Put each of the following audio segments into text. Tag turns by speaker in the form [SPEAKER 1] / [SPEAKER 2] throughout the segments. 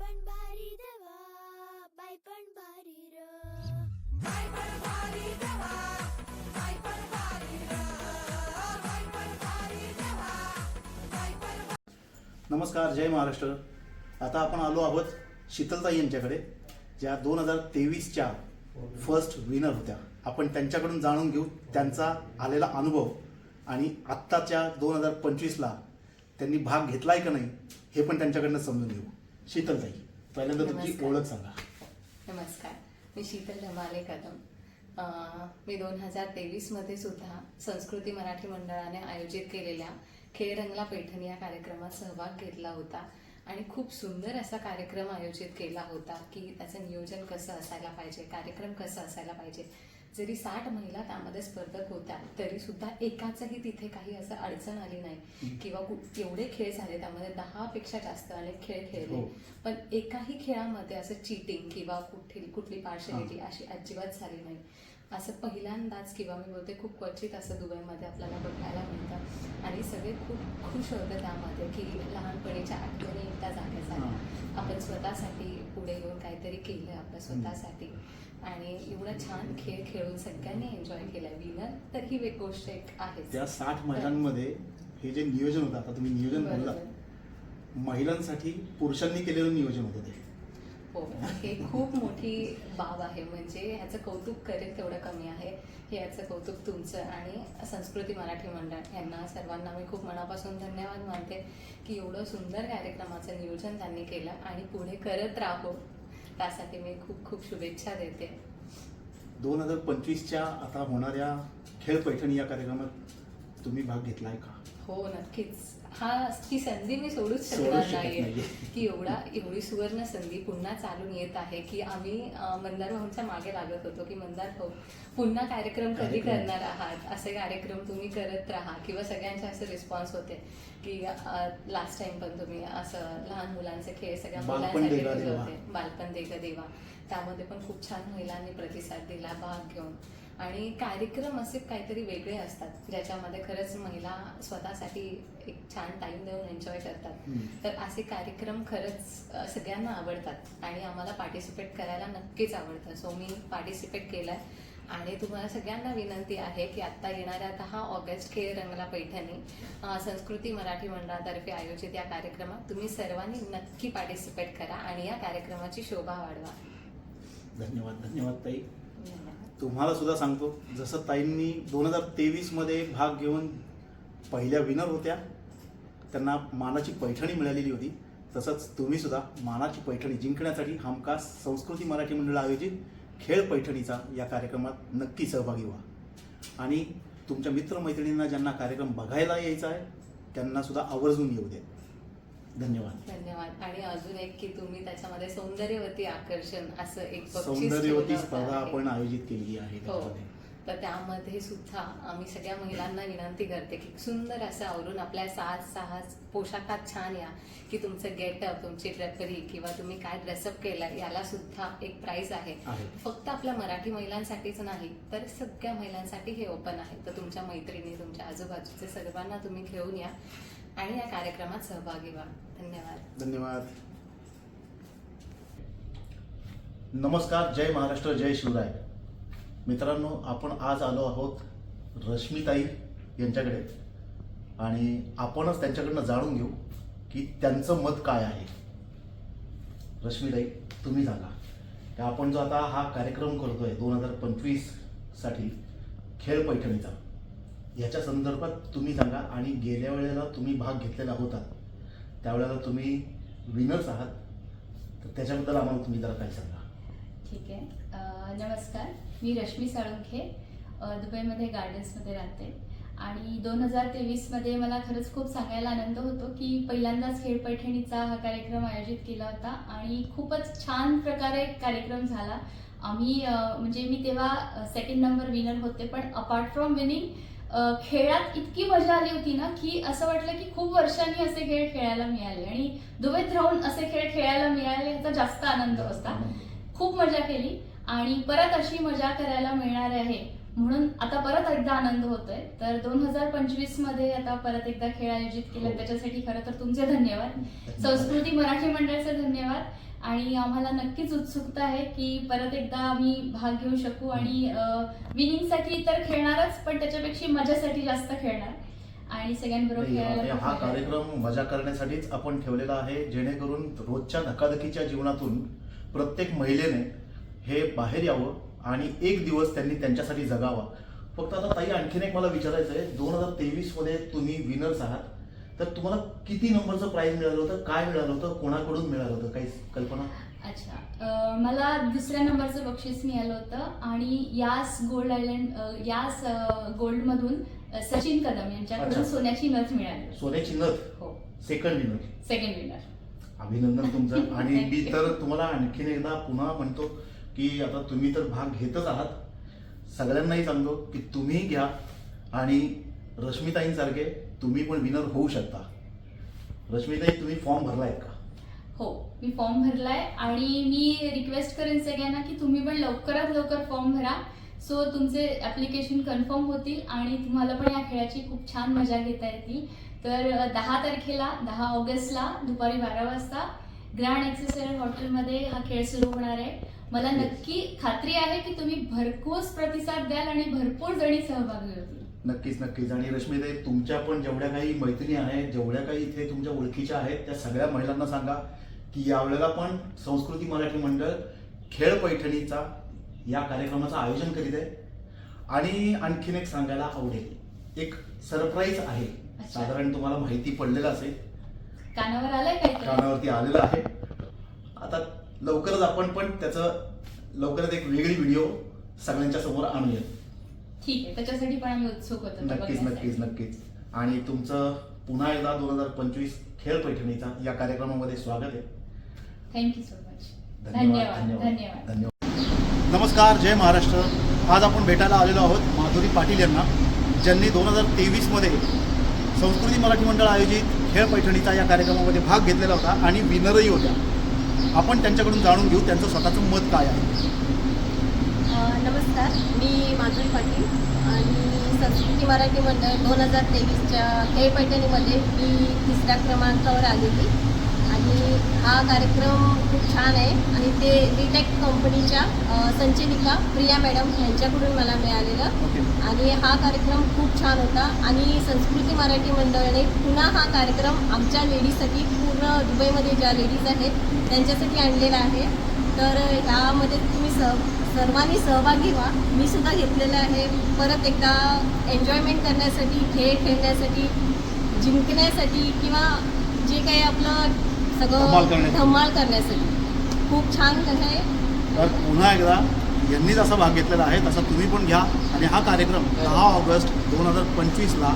[SPEAKER 1] पण भारी देवा बाय पण भारी र.
[SPEAKER 2] नमस्कार जय महाराष्ट्र. आता आपण आलो आहोत शीतलताई यांच्याकडे ज्या दोन हजार तेवीसच्या फर्स्ट विनर होत्या. आपण त्यांच्याकडून जाणून घेऊ त्यांचा आलेला अनुभव आणि आत्ताच्या दोन हजार पंचवीसला त्यांनी भाग घेतलाय का नाही हे पण त्यांच्याकडनं समजून घेऊ. शीतलताई पहिल्यांदा तुमची
[SPEAKER 3] नमस्कार.
[SPEAKER 2] ओळख सांगा.
[SPEAKER 3] नमस्कार. मी शीतल धमाले कदम. अं, मी दोन हजार तेवीसमध्ये सुद्धा संस्कृती मराठी मंडळाने आयोजित केलेल्या खेळ रंगला पैठणी या कार्यक्रमात सहभाग घेतला होता आणि खूप सुंदर असा कार्यक्रम आयोजित केला होता की त्याचं नियोजन कसं असायला पाहिजे कार्यक्रम कसं असायला पाहिजे जरी साठ महिला त्यामध्ये स्पर्धक होत्या तरी सुद्धा एकाचही तिथे काही असं अडचण आली नाही. किंवा एवढे खेळ झाले त्यामध्ये दहा पेक्षा जास्त अनेक खेळ खेळले.
[SPEAKER 2] हो.
[SPEAKER 3] पण एकाही खेळामध्ये असं चिटिंग किंवा कुठली कुठली पार्शलिटी अशी अजिबात झाली नाही. असं पहिल्यांदाच किंवा मी बोलते खूप क्वचित असं दुबईमध्ये आपल्याला बघायला मिळतं. आणि सगळे खूप खुश होते त्यामध्ये की लहानपणीच्या आठवणी एकदा जाग्या झाल्या आपण स्वतःसाठी पुढे येऊन काहीतरी केलं आपलं स्वतःसाठी. आणि एवढं छान खेळ खेळून सगळ्यांनी एन्जॉय केलं विनर तर ही एक गोष्ट एक आहे.
[SPEAKER 2] त्या साठ महिलांमध्ये हे जे नियोजन होतं आता तुम्ही नियोजन बोललात. महिलांसाठी पुरुषांनी केलेलं नियोजन होतं ते.
[SPEAKER 3] हो हे खूप मोठी बाब आहे. म्हणजे ह्याचं कौतुक करेल तेवढं कमी आहे. हे याचं कौतुक तुमचं आणि संस्कृती मराठी मंडळ यांना सर्वांना मी खूप मनापासून धन्यवाद मानते की एवढं सुंदर कार्यक्रमाचं नियोजन त्यांनी केलं आणि पुढे करत राहो. त्यासाठी मी खूप खूप शुभेच्छा देते.
[SPEAKER 2] दोन हजार पंचवीसच्या आता होणाऱ्या खेळ पैठणी या कार्यक्रमात तुम्ही भाग घेतलाय का?
[SPEAKER 3] हो नक्कीच. हा ही संधी मी सोडूच
[SPEAKER 2] सोडू
[SPEAKER 3] शकणार नाहीये. की एवढा एवढी सुवर्ण संधी पुन्हा चालून येत आहे की आम्ही मंदार भाऊंच्या मागे लागत होतो की मंदार भाऊ पुन्हा कार्यक्रम कधी. करणार आहात असे कार्यक्रम तुम्ही करत राहा किंवा सगळ्यांचे असे रिस्पॉन्स होते की लास्ट टाइम पण तुम्ही असं लहान मुलांचे खेळ सगळ्या मुलांसाठी ठेवले. होते बालपण देगा देवा त्यामध्ये पण खूप छान महिलांनी प्रतिसाद दिला भाग घेऊन आणि कार्यक्रम असे काहीतरी वेगळे असतात ज्याच्यामध्ये खरंच महिला स्वतःसाठी एक छान टाइम देऊन एन्जॉय करतात. तर असे कार्यक्रम खरंच सगळ्यांना आवडतात आणि आम्हाला पार्टिसिपेट करायला नक्कीच आवडतं. सो मी पार्टिसिपेट केलंय आणि तुम्हाला सगळ्यांना विनंती आहे की आत्ता येणाऱ्या दहा ऑगस्ट खेळ रंगला पैठणी संस्कृती मराठी मंडळातर्फे आयोजित या कार्यक्रमात तुम्ही सर्वांनी नक्की पार्टिसिपेट करा आणि या कार्यक्रमाची शोभा वाढवा.
[SPEAKER 2] धन्यवाद धन्यवाद ताई.
[SPEAKER 3] धन्यवाद.
[SPEAKER 2] तुम्हाला सुद्धा सांगतो जसं ताईंनी दोन हजार तेवीसमध्ये भाग घेऊन पहिल्या विनर होत्या त्यांना मानाची पैठणी मिळालेली होती. तसंच तुम्ही सुद्धा मानाची पैठणी जिंकण्यासाठी हमखास संस्कृती मराठी मंडळ आयोजित खेळ पैठणीचा या कार्यक्रमात नक्की सहभागी व्हा. आणि तुमच्या मित्रमैत्रिणींना ज्यांना कार्यक्रम बघायला यायचा आहे त्यांना सुद्धा आवर्जून येऊ द्या. धन्यवाद.
[SPEAKER 3] धन्यवाद. आणि अजून एक की तुम्ही त्याच्यामध्ये सौंदर्यवती आकर्षण असं एक बक्षीस
[SPEAKER 2] सौंदर्यवती
[SPEAKER 3] ठेवलं
[SPEAKER 2] स्पर्धा. आपण आयोजित केलेली आहे
[SPEAKER 3] हो. तर त्यामध्ये सुद्धा आम्ही सगळ्या महिलांना विनंती करते की सुंदर असं आवरून आपल्या साज साहस पोशाखात छान या की तुमचं गेटअप तुमची ड्रेपरी किंवा तुम्ही काय ड्रेसअप केलं याला सुद्धा एक प्राइस आहे.
[SPEAKER 2] आहे.
[SPEAKER 3] फक्त आपल्या मराठी महिलांसाठीच नाही तर सगळ्या महिलांसाठी हे ओपन आहे. तर तुमच्या मैत्रिणी तुमच्या आजूबाजूचे सर्वांना तुम्ही घेऊन या. आणि या कार्यक्रमात सहभागी व्हा. धन्यवाद.
[SPEAKER 2] धन्यवाद. नमस्कार जय महाराष्ट्र जय शिवराय. मित्रांनो आपण आज आलो आहोत रश्मिताई यांच्याकडे. आणि आपणच त्यांच्याकडनं जाणून घेऊ की त्यांचं मत काय आहे. रश्मिताई तुम्ही सांगा. आपण जो आता हा कार्यक्रम करतोय दोन हजार पंचवीससाठी खेळ पैठणीचा याच्या संदर्भात तुम्ही सांगा. आणि गेल्या वेळेला तुम्ही भाग घेतलेला होता. त्यावेळेला तुम्ही विनर्स आहात. तर त्याच्याबद्दल आम्हाला तुम्ही जरा काही सांगा.
[SPEAKER 4] ठीक आहे. नमस्कार. मी रश्मी साळुंखे. दुबईमध्ये गार्डन्समध्ये राहते. आणि दोन हजार तेवीसमध्ये मला खरंच खूप सांगायला आनंद होतो की पहिल्यांदाच खेळ पैठणीचा हा कार्यक्रम आयोजित केला होता. आणि खूपच छान प्रकारे कार्यक्रम झाला. आम्ही म्हणजे मी तेव्हा सेकंड नंबर विनर होते. पण अपार्ट फ्रॉम विनिंग खेळात इतकी मजा आली होती ना की असं वाटलं की खूप वर्षांनी असे खेळ खेळायला मिळाले. आणि दुबईत राहून असे खेळ खेळायला मिळाले याचा जास्त आनंद होता खूप मजा केली. आणि परत अशी मजा करायला मिळणार आहे म्हणून आता परत एकदा आनंद होतोय. तर दोन हजार पंचवीसमध्ये आता परत एकदा खेळ आयोजित केला.
[SPEAKER 2] हो.
[SPEAKER 4] त्याच्यासाठी खरं तर तुमचे धन्यवाद. संस्कृती मराठी मंडळाचे धन्यवाद. आणि आम्हाला नक्कीच उत्सुकता आहे की परत एकदा आम्ही भाग घेऊ शकू आणि विनिंगसाठी तर खेळणारच पण त्याच्यापेक्षा मजासाठी जास्त खेळणार. आणि सगळ्यांबरोबर खेळायला
[SPEAKER 2] हा. कार्यक्रम मजा करण्यासाठीच आपण ठेवलेला आहे जेणेकरून रोजच्या धकाधकीच्या जीवनातून प्रत्येक महिलेने हे बाहेर यावं आणि एक दिवस त्यांनी त्यांच्यासाठी जगावा. फक्त आता ताई आणखीन एक मला विचारायचं आहे दोन हजार तेवीसमध्ये तुम्ही विनर्स आहात. तर तुम्हाला किती नंबरचं प्राइज मिळालं होतं? काय मिळालं होतं? कोणाकडून मिळालं होतं? काही कल्पना?
[SPEAKER 4] अच्छा. अं, मला दुसऱ्या नंबरचं बक्षीस मिळालं होतं आणि यास गोल्ड आयलंड यास अं, गोल्डमधून अं, सचिन कदम यांच्याकडून
[SPEAKER 2] अच्छा.
[SPEAKER 4] सोन्याची नथ मिळाली
[SPEAKER 2] सोन्याची नथ?
[SPEAKER 4] हो.
[SPEAKER 2] सेकंड विनर
[SPEAKER 4] सेकंड विनर
[SPEAKER 2] अभिनंदन तुमचं. आणि
[SPEAKER 4] Thank
[SPEAKER 2] मी
[SPEAKER 4] you.
[SPEAKER 2] तर तुम्हाला आणखीन एकदा पुन्हा म्हणतो की आता तुम्ही तर भाग घेतच आहात. सगळ्यांनाही सांगतो की तुम्ही घ्या. आणि रश्मिताईंसारखे तुम्ही पण विनर होऊ शकता. रश्मिताई तुम्ही फॉर्म भरलाय का?
[SPEAKER 4] हो मी फॉर्म भरलाय आणि मी रिक्वेस्ट करेन सगळ्यांना की तुम्ही पण लवकरात लवकर फॉर्म भरा. सो तुमचे ऍप्लिकेशन कन्फर्म होतील आणि तुम्हाला पण या खेळाची खूप छान मजा घेता येतील. तर दहा तारखेला दहा ऑगस्टला दुपारी बारा वाजता ग्रँड एक्सेसरी हॉटेलमध्ये हा खेळ सुरू होणार आहे. मला नक्की खात्री आहे की तुम्ही भरघोस प्रतिसाद द्याल आणि भरपूर जणी सहभागी होतील.
[SPEAKER 2] नक्कीच नक्कीच. आणि रश्मिताई तुमच्या पण जेवढ्या काही मैत्रिणी आहेत जेवढ्या काही इथे तुमच्या ओळखीच्या आहेत त्या सगळ्या महिलांना सांगा की यावेळेला पण संस्कृती मराठी मंडळ खेळ पैठणीचा या कार्यक्रमाचं आयोजन करीत आहे. आणि आणखीन एक सांगायला आवडेल. एक सरप्राईज आहे. साधारण तुम्हाला माहिती पडलेलं असेल.
[SPEAKER 4] कानावर आलंय
[SPEAKER 2] कानावरती आलेलं आहे. आता लवकरच आपण पण त्याचं लवकरच एक वेगळी व्हिडिओ सगळ्यांच्या समोर आणूया
[SPEAKER 4] ठीक आहे त्याच्यासाठी पण आम्ही उत्सुक होतो. ते
[SPEAKER 2] नक्कीच
[SPEAKER 4] बघण्यासाठी.
[SPEAKER 2] नक्कीच नक्कीच. आणि तुमचं पुन्हा एकदा दोन हजार पंचवीस खेळ पैठणीचा या कार्यक्रमामध्ये स्वागत आहे.
[SPEAKER 4] थँक्यू सो मच
[SPEAKER 2] धन्यवाद
[SPEAKER 4] धन्यवाद धन्यवाद.
[SPEAKER 2] नमस्कार जय महाराष्ट्र. आज आपण भेटायला आलेलो आहोत माधुरी पाटील यांना ज्यांनी दोन हजार तेवीसमध्ये संस्कृती मराठी मंडळ आयोजित खेळ पैठणीचा या कार्यक्रमामध्ये भाग घेतलेला होता आणि विनरही होत्या. आपण त्यांच्याकडून जाणून घेऊ त्यांचं स्वतःचं मत काय आहे.
[SPEAKER 5] नमस्कार. मी माधुरी पाटील आणि संस्कृती मराठी मंडळ दोन हजार तेवीसच्या खेळ पैठणीमध्ये मी तिसऱ्या क्रमांकावर आलेली. आणि हा कार्यक्रम खूप छान आहे आणि ते डीटेक कंपनीच्या संचालिका प्रिया मॅडम यांच्याकडून मला मिळालेलं. आणि हा कार्यक्रम खूप छान होता आणि संस्कृती मराठी मंडळाने पुन्हा हा कार्यक्रम आमच्या लेडीजसाठी पूर्ण दुबईमध्ये ज्या लेडीज आहेत त्यांच्यासाठी आणलेला आहे. तर ह्यामध्ये तुम्ही सह सर्वांनी सहभागी व्हा. मी सुद्धा घेतलेलं आहे. परत एकदा एन्जॉयमेंट करण्यासाठी खेळ खेळण्यासाठी जिंकण्यासाठी किंवा जे काही आपलं सगळं. धमाल करण्यासाठी. खूप छान आहे.
[SPEAKER 2] तर पुन्हा एकदा यांनी जसा भाग घेतलेला आहे. तसा तुम्ही पण घ्या. आणि हा कार्यक्रम दहा ऑगस्ट दोन हजार पंचवीसला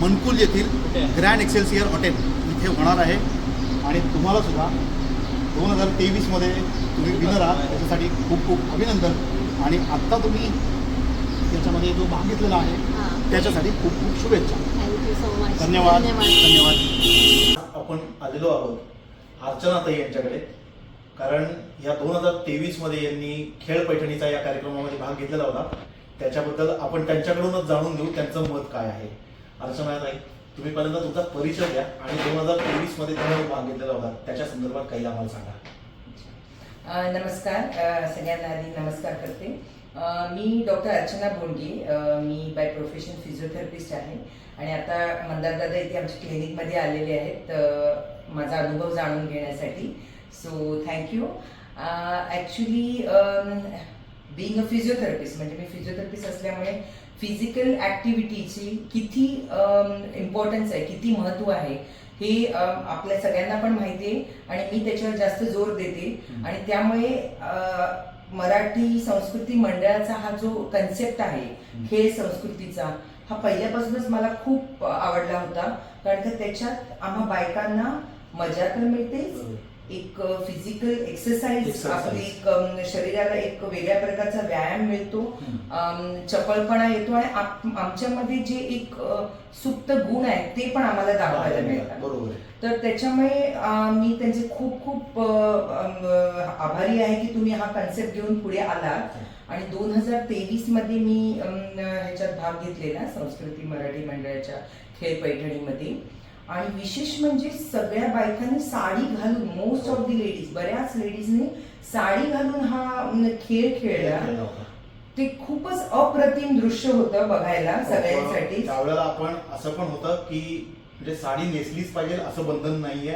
[SPEAKER 2] मनकुल येथील ग्रँड एक्सेल्सियर हॉटेल इथे होणार आहे. आणि तुम्हाला सुद्धा दोन हजार तेवीसमध्ये तुम्ही विनर आहात. त्याच्यासाठी खूप खूप अभिनंदन. आणि आत्ता तुम्ही त्याच्यामध्ये जो भाग घेतलेला आहे त्याच्यासाठी खूप खूप शुभेच्छा.
[SPEAKER 5] थँक्यू सो मच
[SPEAKER 2] धन्यवाद. धन्यवाद. आपण आलेलो आहोत अर्चनाताई यांच्याकडे. कारण या दोन हजार तेवीसमध्ये यांनी खेळ पैठणीचा या कार्यक्रमामध्ये भाग घेतलेला होता. त्याच्याबद्दल आपण त्यांच्याकडूनच जाणून घेऊ त्यांचं मत काय आहे. अर्चनाताई तुम्ही पहिल्यांदा तुमचा परिचय द्या आणि दोन हजार तेवीसमध्ये तुम्ही भाग घेतलेला होता त्याच्या संदर्भात काही आम्हाला सांगा.
[SPEAKER 6] नमस्कार. सगळ्यांना आधी नमस्कार करते. मी डॉक्टर अर्चना बोंडे मी बाय प्रोफेशन फिजिओथेरपिस्ट आहे. आणि आता मंदारदादा इथे आमच्या क्लिनिकमध्ये आलेले आहेत. माझा अनुभव जाणून घेण्यासाठी. So thank you actually being a physiotherapist म्हणजे मी फिजिओथेरपिस्ट असल्यामुळे फिजिकल ॲक्टिव्हिटीची किती इम्पॉर्टन्स आहे किती महत्त्व आहे हे आपल्या सगळ्यांना पण माहिती आहे आणि मी त्याच्यावर जास्त जोर देते. आणि त्यामुळे मराठी संस्कृती मंडळाचा हा जो कन्सेप्ट आहे खेळ संस्कृतीचा हा पहिल्यापासूनच मला खूप आवडला होता. कारण का त्याच्यात आम्हा बायकांना मजा तर मिळतेच एक फिजिकल एक्सरसाइज. आपली एक शरीराला एक वेगळ्या प्रकारचा व्यायाम मिळतो. चपळपणा येतो आणि आप- आमच्यामध्ये जे एक सुप्त गुण आहेत ते पण आम्हाला दाखवायला मिळतात.
[SPEAKER 2] बरोबर. आहे
[SPEAKER 6] तर त्याच्यामुळे मी त्यांचे खूप खूप आभारी आहे की तुम्ही हा कन्सेप्ट घेऊन पुढे आलात. आणि दोन हजार तेवीसमध्ये मी ह्याच्यात भाग घेतलेला संस्कृती मराठी मंडळाच्या खेळ पैठणीमध्ये. आणि विशेष म्हणजे सगळ्या बायकांनी साडी घालून मोस्ट ऑफ दी लेडीज बऱ्याच लेडीजने साडी घालून हा खेळ खेळला. ते खूपच अप्रतिम दृश्य होतं बघायला सगळ्यांसाठी.
[SPEAKER 2] त्यावेळेला आपण असं पण होतं की म्हणजे साडी नेसलीच पाहिजे असं बंधन नाहीये.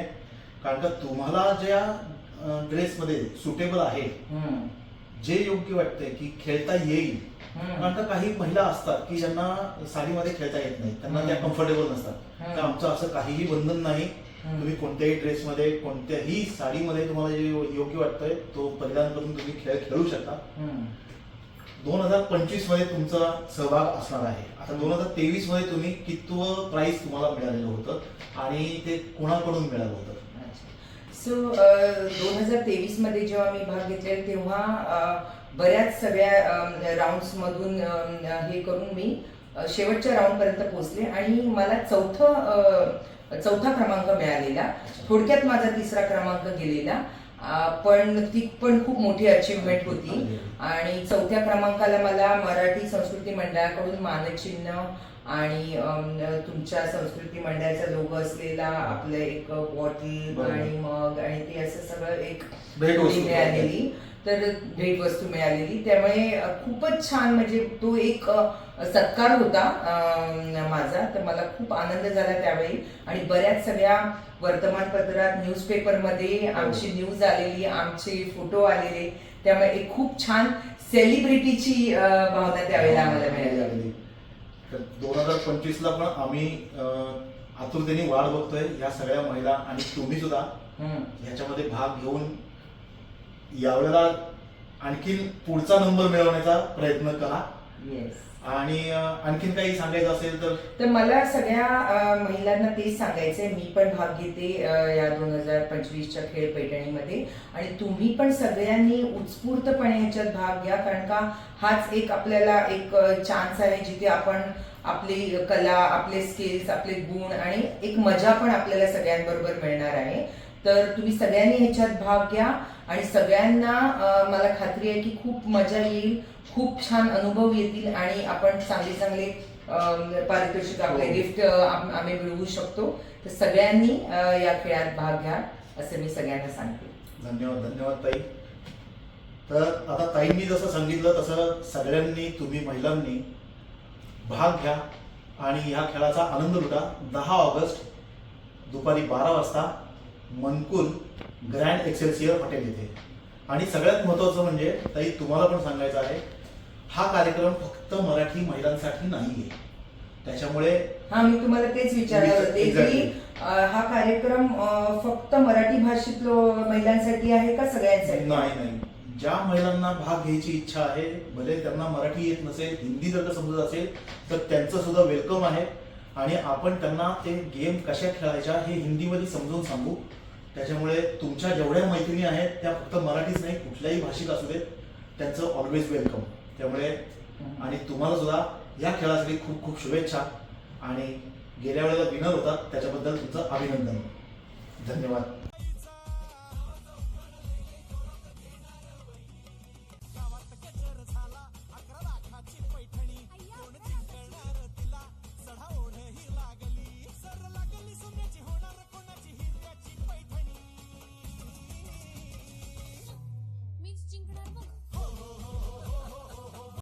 [SPEAKER 2] कारण का तुम्हाला ज्या ड्रेसमध्ये सुटेबल आहे जे योग्य वाटतंय की खेळता येईल. कारण का काही महिला असतात की ज्यांना साडीमध्ये खेळता येत नाही त्यांना त्या. कम्फर्टेबल नसतात. तर आमचं असं काहीही बंधन नाही. तुम्ही कोणत्याही ड्रेसमध्ये कोणत्याही साडीमध्ये तुम्हाला जे योग्य वाटतंय तो परिधान करून तुम्ही खेळ खेळू शकता. दोन हजार पंचवीसमध्ये तुमचा सहभाग असणार आहे आता दोन हजार तेवीसमध्ये तुम्ही कितवं प्राइस तुम्हाला मिळालेलं होतं आणि ते कोणाकडून मिळालं होतं
[SPEAKER 6] सो दोन हजार तेवीसमध्ये जेव्हा मी भाग घेतलेला तेव्हा बऱ्याच सगळ्या राऊंड मधून हे करून मी शेवटच्या राऊंड पर्यंत पोहोचले आणि मला चौथं चौथा क्रमांक मिळालेला. थोडक्यात माझा तिसरा क्रमांक गेलेला. पण ती पण खूप मोठी अचिव्हमेंट होती. आणि चौथ्या क्रमांकाला मला मराठी संस्कृती मंडळाकडून मानचिन्ह आणि तुमच्या संस्कृती मंडळाचा लोगो असलेला आपलं एक बॉटल. आणि मग आणि ते असं सगळं एक
[SPEAKER 2] भेटवस्तू.
[SPEAKER 6] मिळालेली. तर भेटवस्तू मिळालेली. त्यामुळे खूपच छान म्हणजे तो एक सत्कार होता माझा. तर मला खूप आनंद झाला त्यावेळी. आणि बऱ्याच सगळ्या वर्तमानपत्रात न्यूजपेपरमध्ये आमची न्यूज आलेली आमचे फोटो आलेले. त्यामुळे एक खूप छान सेलिब्रिटीची भावना त्यावेळेला आम्हाला मिळाली.
[SPEAKER 2] तर दोन हजार पंचवीस ला पण आम्ही आतुरतेने वाट बघतोय या सगळ्या महिला आणि तुम्ही सुद्धा. ह्याच्यामध्ये भाग घेऊन यावेळेला आणखीन पुढचा नंबर मिळवण्याचा प्रयत्न करा
[SPEAKER 6] Yes.
[SPEAKER 2] आणि आणखीन काही सांगायचं असेल तर?
[SPEAKER 6] तर मला सगळ्या महिलांना तेच सांगायचंय. मी पण भाग घेते या दोन हजार पंचवीसच्या खेळ पैठणीमध्ये. आणि तुम्ही पण सगळ्यांनी उत्स्फूर्तपणे ह्याच्यात भाग घ्या कारण का हाच एक आपल्याला एक चान्स आहे जिथे आपण आपली कला आपले स्किल्स आपले गुण आणि एक मजा पण आपल्याला सगळ्यांबरोबर मिळणार आहे. तर तुम्ही सगळ्यांनी ह्याच्यात भाग घ्या. आणि सगळ्यांना मला खात्री आहे की खूप मजा येईल खूप छान अनुभव येतील आणि आपण चांगले चांगले पारितोषिक आपले
[SPEAKER 2] हो.
[SPEAKER 6] गिफ्ट आम्ही मिळवू शकतो. तर सगळ्यांनी या खेळात भाग घ्या असं मी सगळ्यांना सांगते.
[SPEAKER 2] धन्यवाद धन्यवाद ताई. तर आता ताईंनी जसं सांगितलं तसं सगळ्यांनी तुम्ही महिलांनी भाग घ्या आणि ह्या खेळाचा आनंद लुटा. दहा ऑगस्ट दुपारी बारा वाजता मनकुल ग्रँड एक्सेल्सियर हॉटेल येथे. आणि सगळ्यात महत्त्वाचं म्हणजे ताई तुम्हाला पण सांगायचं आहे हा कार्यक्रम फक्त मराठी महिलांसाठी नाही आहे त्याच्यामुळे
[SPEAKER 6] हा मी तुम्हाला तेच विचारणार होते की हा कार्यक्रम फक्त मराठी भाषेत महिलांसाठी आहे का सगळ्यांसाठी?
[SPEAKER 2] नाही नाही. ज्या महिलांना भाग घ्यायची इच्छा आहे भले त्यांना मराठी येत नसेल हिंदी जर का समजत असेल तर त्यांचं सुद्धा वेलकम आहे. आणि आपण त्यांना ते गेम कशा खेळायच्या हे हिंदीमध्ये समजून सांगू. त्याच्यामुळे तुमच्या जेवढ्या मैत्रिणी आहेत त्या फक्त मराठीच नाही कुठल्याही भाषिक असू देत त्यांचं ऑलवेज वेलकम त्यामुळे आणि तुम्हाला सुद्धा या खेळासाठी खूप खूप शुभेच्छा. आणि गेल्या वेळेला विनर होता त्याच्याबद्दल तुमचं अभिनंदन. धन्यवाद.